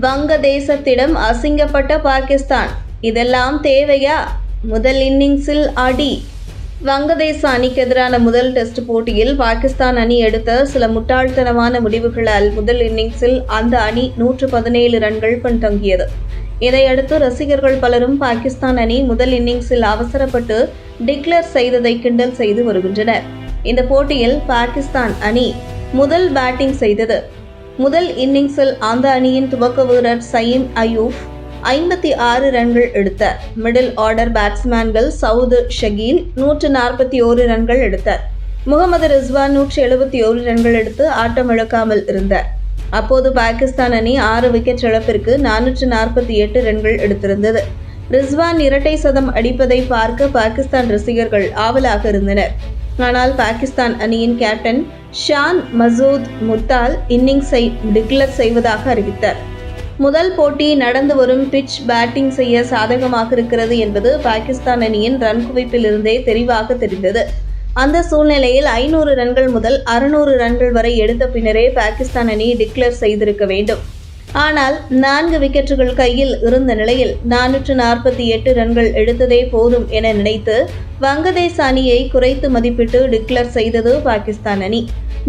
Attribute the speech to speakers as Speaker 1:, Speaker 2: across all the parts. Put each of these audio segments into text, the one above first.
Speaker 1: வங்கதேசத்திடம் அசிங்கப்பட்ட பாகிஸ்தான். இதெல்லாம் தேவையா? முதல் இன்னிங்ஸில் அடி. வங்கதேச அணிக்கு எதிரான முதல் டெஸ்ட் போட்டியில் பாகிஸ்தான் அணி எடுத்த சில முட்டாள்தனமான முடிவுகளால் முதல் இன்னிங்ஸில் அந்த அணி நூற்று பதினேழு ரன்கள் பின்தங்கியது. இதையடுத்து ரசிகர்கள் பலரும் பாகிஸ்தான் அணி முதல் இன்னிங்ஸில் அவசரப்பட்டு டிக்ளேர் செய்ததை கிண்டல் செய்து வருகின்றனர். இந்த போட்டியில் பாகிஸ்தான் அணி முதல் பேட்டிங் செய்தது. முதல் இன்னிங்ஸில் அந்த அணியின் துவக்க வீரர் சயீம் அயூப் ஐம்பத்தி ஆறு ரன்கள் எடுத்தார் middle order batsmen Saud Shakeel நூற்று நாற்பத்தி ஓரு ரன்கள் எடுத்தார் முகமது ரிஸ்வான் நூற்றி எழுபத்தி ஓரு ரன்கள் எடுத்து ஆட்டம் இழக்காமல் இருந்தார் அப்போது பாகிஸ்தான் அணி ஆறு விக்கெட் இழப்பிற்கு நானூற்று நாற்பத்தி எட்டு ரன்கள் எடுத்திருந்தது. ரிஸ்வான் இரட்டை சதம் அடிப்பதை பார்க்க பாகிஸ்தான் ரசிகர்கள் ஆவலாக இருந்தனர். ஆனால் பாகிஸ்தான் அணியின் கேப்டன் ஷான் மசூத் முத்தால் இன்னிங்ஸை டிக்ளேர் செய்வதாக அறிவித்தார். முதல் போட்டி நடந்து வரும் பிட்ச் பேட்டிங் செய்ய சாதகமாக இருக்கிறது என்பது பாகிஸ்தான் அணியின் ரன் குவிப்பில் இருந்தே தெளிவாக தெரிந்தது. அந்த சூழ்நிலையில் ஐநூறு ரன்கள் முதல் அறுநூறு ரன்கள் வரை எடுத்த பின்னரே பாகிஸ்தான் அணி டிக்ளேர் செய்திருக்க வேண்டும். ஆனால் நான்கு விக்கெட்டுகள் கையில் இருந்த நிலையில் நானூற்று நாற்பத்தி எட்டு ரன்கள் எடுத்ததே போதும் என நினைத்து வங்கதேச அணியை குறைத்து மதிப்பிட்டு டிக்ளேர் செய்தது பாகிஸ்தான் அணி.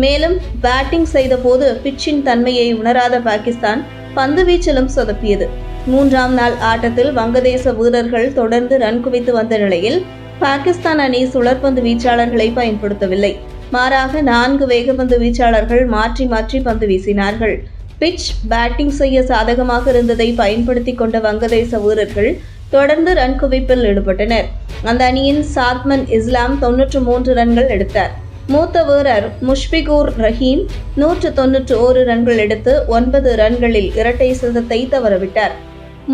Speaker 1: மேலும் பேட்டிங் செய்தபோது பிச்சின் தன்மையை உணராத பாகிஸ்தான் பந்து வீச்சிலும் சொதப்பியது. மூன்றாம் நாள் ஆட்டத்தில் வங்கதேச வீரர்கள் தொடர்ந்து ரன் குவித்து வந்த நிலையில் பாகிஸ்தான் அணி சுழற்பந்து வீச்சாளர்களை பயன்படுத்தவில்லை. மாறாக நான்கு வேகப்பந்து வீச்சாளர்கள் மாற்றி மாற்றி பந்து வீசினார்கள். பிட்ச் பேட்டிங் செய்ய சாதகமாக இருந்ததை பயன்படுத்தி கொண்ட வங்கதேச வீரர்கள் தொடர்ந்து ரன் குவிப்பில் ஈடுபட்டனர். அந்த அணியின் சாத்மன் இஸ்லாம் தொன்னூற்று மூன்று ரன்கள் எடுத்தார். மூத்த வீரர் முஷ்பிகூர் ரஹீம் நூற்று தொன்னூற்று ஓரு ரன்கள் எடுத்து ஒன்பது ரன்களில் இரட்டை சதத்தை தவறவிட்டார்.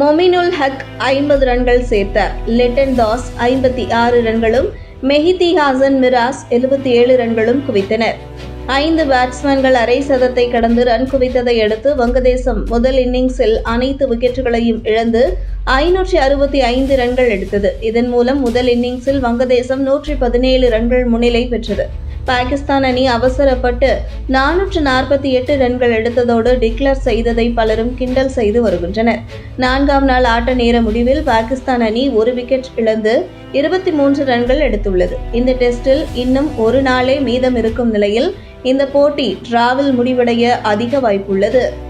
Speaker 1: மொமினுல் ஹக் ஐம்பது ரன்கள் சேர்த்தார். லிட்டன் தாஸ் ஐம்பத்தி ஆறு ரன்களும் மெஹிதி ஹாசன் மிராஸ் எழுபத்தி ஏழு ரன்களும் குவித்தனர். ஐந்து பேட்ஸ்மேன்கள் அரை சதத்தை கடந்து ரன் குவித்ததை அடுத்து வங்கதேசம் முதல் இன்னிங்ஸில் அனைத்து விக்கெட்டுகளையும் இழந்து ஐநூற்றி அறுபத்தி ஐந்து ரன்கள் எடுத்தது. இதன் மூலம் முதல் இன்னிங்ஸில் வங்கதேசம் நூற்றி பதினேழு ரன்கள் முன்னிலை பெற்றது. பாகிஸ்தான் அணி அவசரப்பட்டு நானூற்று நாற்பத்தி எட்டு ரன்கள் எடுத்ததோடு டிக்ளேர் செய்ததை பலரும் கிண்டல் செய்து வருகின்றனர். நான்காம் நாள் ஆட்ட நேர முடிவில் பாகிஸ்தான் அணி ஒரு விக்கெட் இழந்து இருபத்தி மூன்று ரன்கள் எடுத்துள்ளது. இந்த டெஸ்டில் இன்னும் ஒரு நாளே மீதம் இருக்கும் நிலையில் இந்த போட்டி டிராவில் முடிவடைய அதிக வாய்ப்புள்ளது.